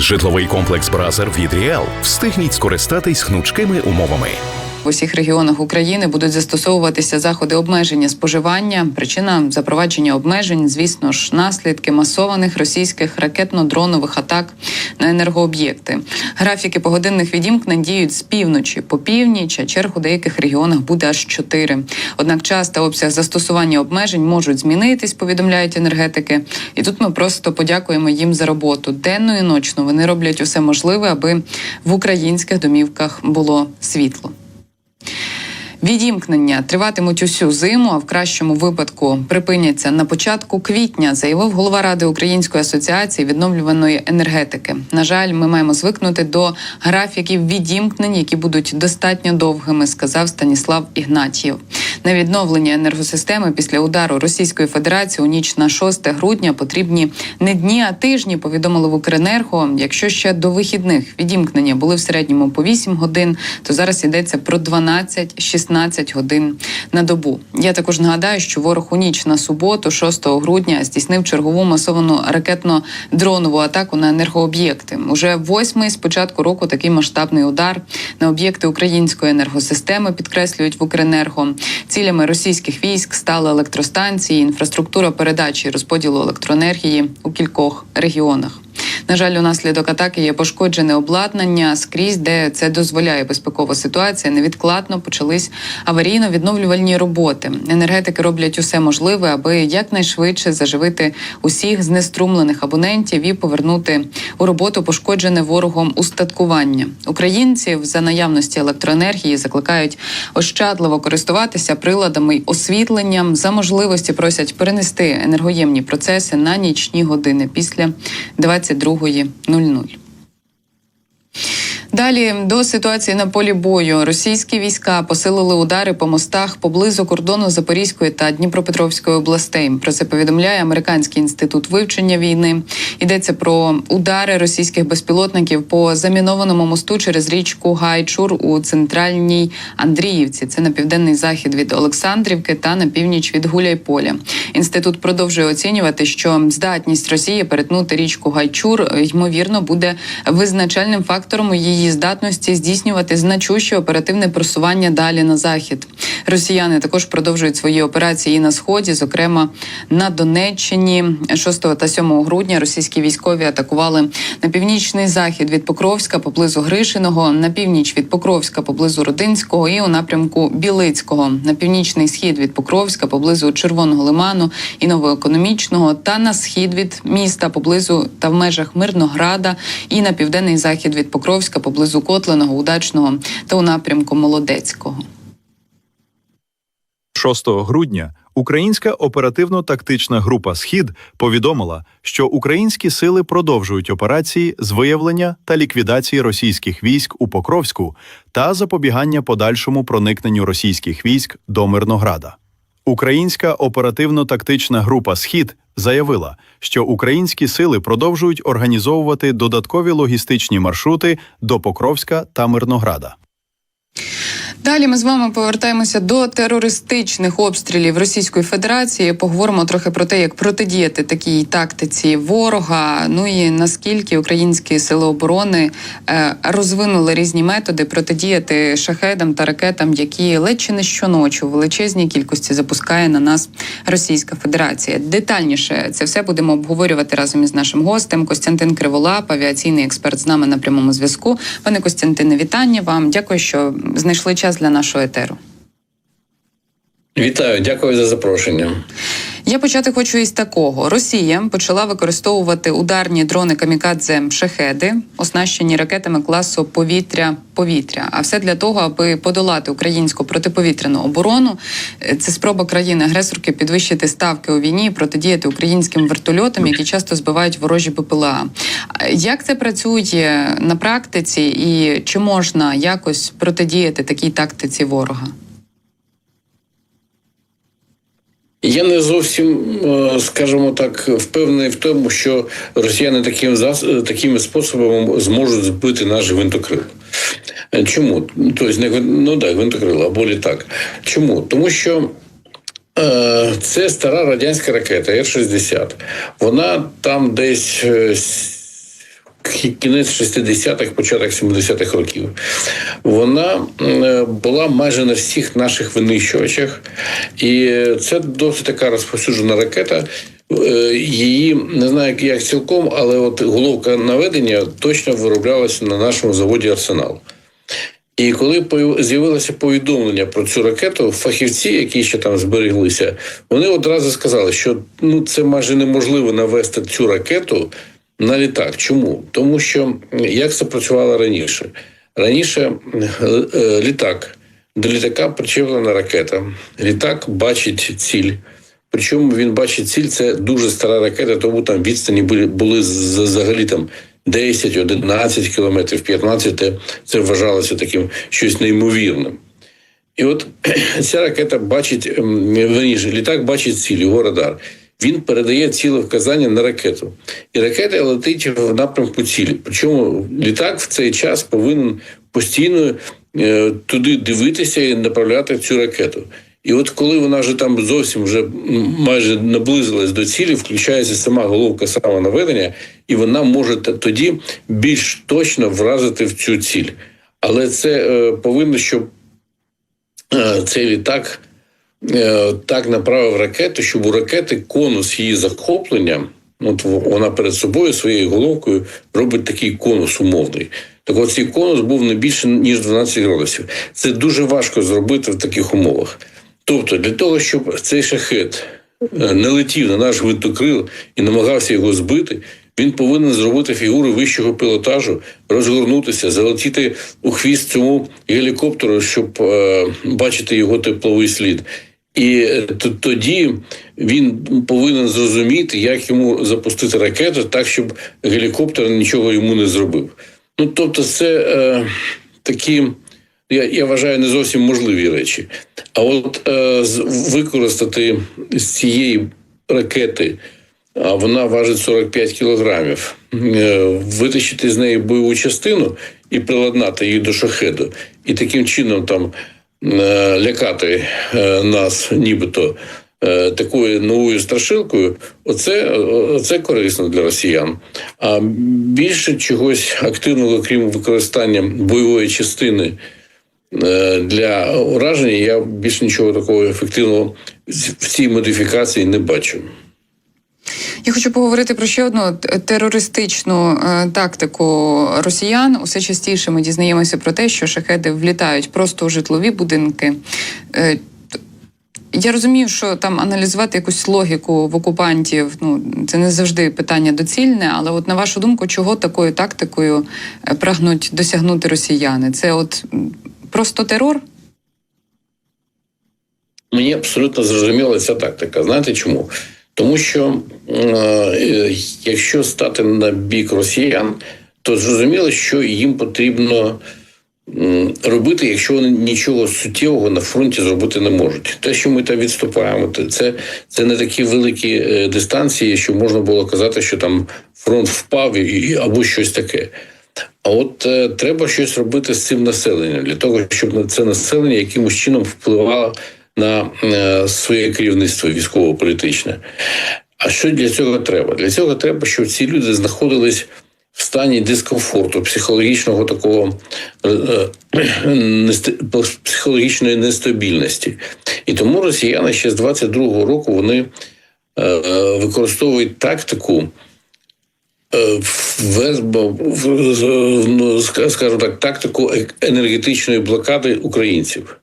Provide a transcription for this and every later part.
Житловий комплекс Бразер від Ріал. Встигніть скористатись гнучкими умовами. Усіх регіонах України будуть застосовуватися заходи обмеження споживання. Причина запровадження обмежень, звісно ж, наслідки масованих російських ракетно-дронових атак на енергооб'єкти. Графіки погодинних відімкнень діють з півночі по північ, а черг у деяких регіонах буде аж чотири. Однак час та обсяг застосування обмежень можуть змінитись, повідомляють енергетики. І тут ми просто подякуємо їм за роботу. Денно і ночно вони роблять усе можливе, аби в українських домівках було світло. Відімкнення триватимуть усю зиму, а в кращому випадку припиняться на початку квітня, заявив голова ради Української асоціації відновлюваної енергетики. На жаль, ми маємо звикнути до графіків відімкнень, які будуть достатньо довгими, сказав Станіслав Ігнатьєв. На відновлення енергосистеми після удару Російської Федерації у ніч на 6 грудня потрібні не дні, а тижні. Повідомили в Укренерго. Якщо ще до вихідних відімкнення були в середньому по 8 годин, то зараз йдеться про 12-16 годин на добу. Я також нагадаю, що ворог у ніч на суботу, 6 грудня, здійснив чергову масовану ракетно-дронову атаку на енергооб'єкти. Уже восьмий з початку року такий масштабний удар на об'єкти української енергосистеми підкреслюють в Укренерго. Цілями російських військ стали електростанції, інфраструктура передачі і розподілу електроенергії у кількох регіонах. На жаль, унаслідок атаки є пошкоджене обладнання скрізь, де це дозволяє безпекова ситуація. Невідкладно почались аварійно-відновлювальні роботи. Енергетики роблять усе можливе, аби якнайшвидше заживити усіх знеструмлених абонентів і повернути у роботу пошкоджене ворогом устаткування. Українців за наявності електроенергії закликають ощадливо користуватися приладами й освітленням. За можливості просять перенести енергоємні процеси на нічні години після 22.00. Далі до ситуації на полі бою російські війська посилили удари по мостах поблизу кордону Запорізької та Дніпропетровської областей. Про це повідомляє американський інститут вивчення війни. Йдеться про удари російських безпілотників по замінованому мосту через річку Гайчур у центральній Андріївці. Це на південний захід від Олександрівки та на північ від Гуляйполя. Інститут продовжує оцінювати, що здатність Росії перетнути річку Гайчур ймовірно буде визначальним фактором у її здатності здійснювати значуще оперативне просування далі на захід. Росіяни також продовжують свої операції на сході, зокрема на Донеччині 6 та 7 грудня. Російські військові атакували на північний захід від Покровська поблизу Гришиного, на північ від Покровська поблизу Родинського і у напрямку Білицького, на північний схід від Покровська поблизу Червоного лиману і новоекономічного, та на схід від міста поблизу та в межах Мирнограда, і на південний захід від Покровська поблизу Котленого, Удачного та у напрямку Молодецького. 6 грудня українська оперативно-тактична група Схід повідомила, що українські сили продовжують операції з виявлення та ліквідації російських військ у Покровську та запобігання подальшому проникненню російських військ до Мирнограда. Українська оперативно-тактична група Схід заявила, що українські сили продовжують організовувати додаткові логістичні маршрути до Покровська та Мирнограда. Далі ми з вами повертаємося до терористичних обстрілів Російської Федерації. Поговоримо трохи про те, як протидіяти такій тактиці ворога. Ну і наскільки українські сили оборони е, розвинули різні методи протидіяти шахедам та ракетам, які ледь чи не щоночі у величезній кількості запускає на нас Російська Федерація. Детальніше це все будемо обговорювати разом із нашим гостем. Костянтин Криволап, авіаційний експерт з нами на прямому зв'язку. Пане Костянтине, вітання вам. Дякую, що знайшли час для нашого етеру. Вітаю, дякую за запрошення. Я почати хочу із такого: Росія почала використовувати ударні дрони камікадзе шахеди, оснащені ракетами класу повітря-повітря. А все для того, аби подолати українську протиповітряну оборону. Е, Це спроба країни-агресорки підвищити ставки у війні, протидіяти українським вертольотам, які часто збивають ворожі БПЛА. Е, Як це працює на практиці, і чи можна якось протидіяти такій тактиці ворога? Я не зовсім, е, скажімо так, впевнений в тому, що росіяни таким зас- такими способами зможуть збити наш гвинтокрил. Е, Чому? Тобто, не ну так, гвинтокрил або літак. Чому? Тому що. е, Це стара радянська ракета Р-60. Вона там десь е, кінець 60-х, початок 70-х років. Вона е, була майже на всіх наших винищувачах, і це досить така розповсюджена ракета. Е, Її не знаю, як- цілком, але от головка наведення точно вироблялася на нашому заводі Арсенал. І коли з'явилося повідомлення про цю ракету, фахівці, які ще там збереглися, вони одразу сказали, що ну це майже неможливо навести цю ракету на літак. Чому? Тому що як це працювало раніше? Раніше е, е, літак до літака причеплена ракета. Літак бачить ціль. Причому він бачить ціль, це дуже стара ракета, тому там відстані були, були взагалі там 10, 11 кілометрів, 15. Це вважалося таким щось неймовірним. І от ця ракета бачить, верніше, літак бачить ціль, його радар. Він передає ціле вказання на ракету. І ракета летить в напрямку цілі. Причому літак в цей час повинен постійно е, туди дивитися і направляти цю ракету. І от коли вона вже там зовсім вже майже наблизилась до цілі, включається сама головка самонаведення, і вона може тоді більш точно вразити в цю ціль. Але це е, повинно, щоб е, цей літак так направив ракету, щоб у ракети конус її захоплення, от вона перед собою своєю головкою робить такий конус умовний. Так от цей конус був не більше ніж 12 градусів. Це дуже важко зробити в таких умовах. Тобто, для того, щоб цей шахет е, не летів на наш гвинтокрил і намагався його збити, він повинен зробити фігуру вищого пілотажу, розгорнутися, залетіти у хвіст цьому гелікоптеру, щоб е, бачити його тепловий слід. І е, тоді він повинен зрозуміти, як йому запустити ракету так, щоб гелікоптер нічого йому не зробив. Ну тобто, це е, такі, я, я вважаю, не зовсім можливі речі. А от е, використати з цієї ракети, а вона важить 45 кілограмів, е, витащити з неї бойову частину і приладнати її до шахеду, і таким чином там лякати е, нас, нібито. е, Такою новою страшилкою, оце, оце корисно для росіян. А більше чогось активного, крім використання бойової частини е, для ураження, я більше нічого такого ефективного в цій модифікації не бачу. Я хочу поговорити про ще одну терористичну е, тактику росіян. Усе частіше ми дізнаємося про те, що шахеди влітають просто у житлові будинки. Е, я розумію, що там аналізувати якусь логіку в окупантів, ну це не завжди питання доцільне, але от на вашу думку, чого такою тактикою е, прагнуть досягнути росіяни? Це от просто терор? Мені абсолютно зрозуміла ця тактика. Знаєте чому? Тому що е, якщо стати на бік росіян, то зрозуміло, що їм потрібно робити, якщо вони нічого суттєвого на фронті зробити не можуть. Те, що ми там відступаємо, це, це не такі великі е, дистанції, що можна було казати, що там фронт впав і, або щось таке. А от е, треба щось робити з цим населенням для того, щоб на це населення якимось чином впливало на е, своє керівництво військово-політичне. А що для цього треба? Для цього треба, щоб ці люди знаходились в стані дискомфорту, психологічного такого е, е, психологічної нестабільності. І тому росіяни ще з 22-го року вони використовують тактику. ну, ска- скажімо так, тактику енергетичної блокади українців.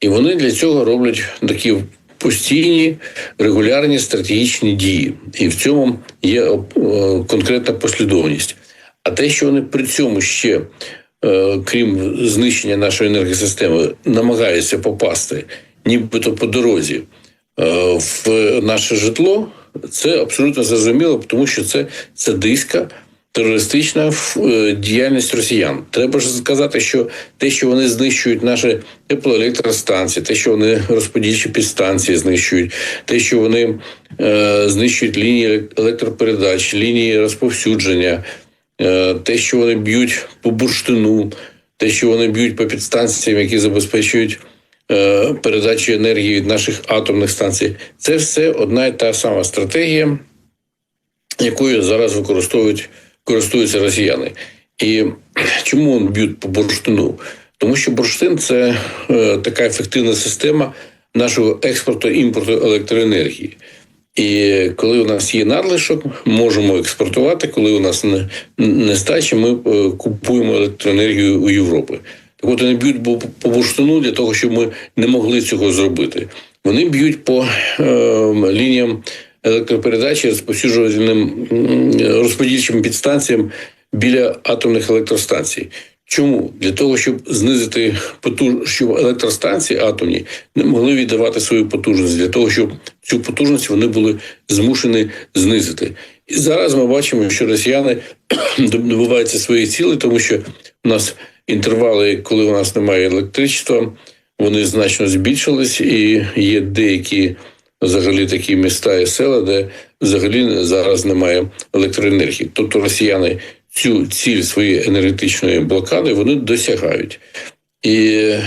І вони для цього роблять такі постійні регулярні стратегічні дії. І в цьому є е, конкретна послідовність. А те, що вони при цьому ще, е, крім знищення нашої енергосистеми, намагаються попасти, нібито по дорозі е, в наше житло, це абсолютно зрозуміло, тому що це садистська терористична е, діяльність росіян. Треба ж сказати, що те, що вони знищують наші теплоелектростанції, те, що вони розподільчі підстанції знищують, те, що вони е, знищують лінії електропередач, лінії розповсюдження, е, те, що вони б'ють по бурштину, те, що вони б'ють по підстанціям, які забезпечують е, передачу енергії від наших атомних станцій, це все одна і та сама стратегія, якою зараз використовують користуються росіяни. І чому вони б'ють по бурштину? Тому що бурштин це е, така ефективна система нашого експорту імпорту електроенергії. І коли у нас є надлишок, можемо експортувати. Коли у нас не, нестача, ми е, купуємо електроенергію у Європи. Так от вони б'ють бу- по бурштину для того, щоб ми не могли цього зробити. Вони б'ють по е, лініям електропередачі розповсюджувальним розподільчим підстанціям біля атомних електростанцій. Чому? Для того, щоб знизити потуж... щоб електростанції атомні не могли віддавати свою потужність, для того, щоб цю потужність вони були змушені знизити. І зараз ми бачимо, що росіяни добиваються своїх цілей, тому що у нас інтервали, коли у нас немає електричества, вони значно збільшились, і є деякі взагалі такі міста і села, де взагалі зараз немає електроенергії. Тобто росіяни цю ціль своєї енергетичної блокади вони досягають. І е,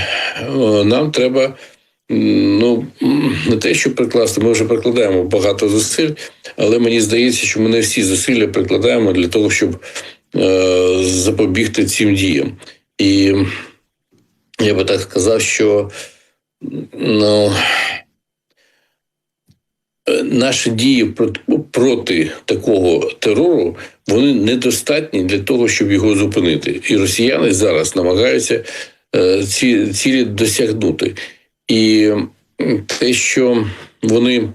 нам треба ну, не те, що прикласти, ми вже прикладаємо багато зусиль, але мені здається, що ми не всі зусилля прикладаємо для того, щоб е, запобігти цим діям. І я би так сказав, що ну, наші дії проти, такого терору вони недостатні для того, щоб його зупинити. І росіяни зараз намагаються е, ці цілі досягнути. І те, що вони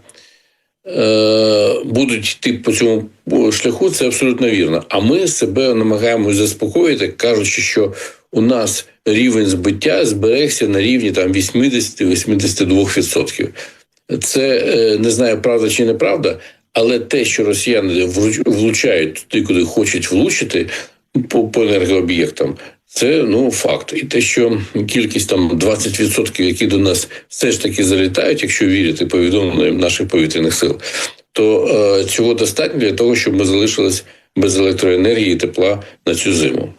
е, будуть йти по цьому шляху, це абсолютно вірно. А ми себе намагаємось заспокоїти, кажучи, що у нас рівень збиття зберегся на рівні там 80-82%. Це е, не знаю, правда чи неправда, але те, що росіяни влучають туди, куди хочуть влучити по, по енергооб'єктам, це ну факт. І те, що кількість там 20%, які до нас все ж таки залітають, якщо вірити повідомленням наших повітряних сил, то е, цього достатньо для того, щоб ми залишились без електроенергії і тепла на цю зиму.